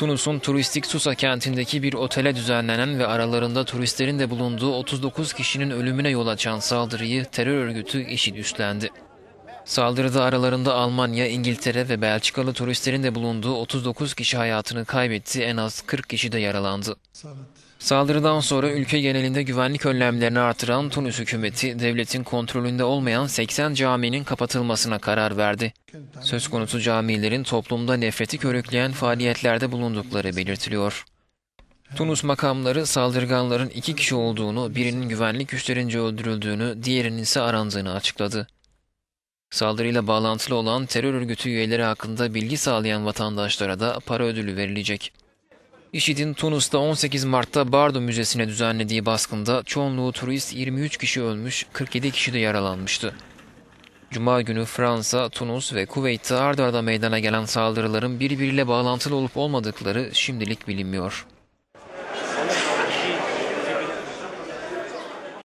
Tunus'un turistik Susa kentindeki bir otele düzenlenen ve aralarında turistlerin de bulunduğu 39 kişinin ölümüne yol açan saldırıyı terör örgütü IŞİD üstlendi. Saldırıda aralarında Almanya, İngiltere ve Belçikalı turistlerin de bulunduğu 39 kişi hayatını kaybetti, en az 40 kişi de yaralandı. Saldırıdan sonra ülke genelinde güvenlik önlemlerini artıran Tunus hükümeti, devletin kontrolünde olmayan 80 caminin kapatılmasına karar verdi. Söz konusu camilerin toplumda nefreti körükleyen faaliyetlerde bulundukları belirtiliyor. Tunus makamları saldırganların iki kişi olduğunu, birinin güvenlik güçlerince öldürüldüğünü, diğerinin ise arandığını açıkladı. Saldırıyla bağlantılı olan terör örgütü üyeleri hakkında bilgi sağlayan vatandaşlara da para ödülü verilecek. IŞİD'in Tunus'ta 18 Mart'ta Bardo Müzesi'ne düzenlediği baskında çoğunluğu turist 23 kişi ölmüş, 47 kişi de yaralanmıştı. Cuma günü Fransa, Tunus ve Kuveyt'te ard arda meydana gelen saldırıların birbiriyle bağlantılı olup olmadıkları şimdilik bilinmiyor.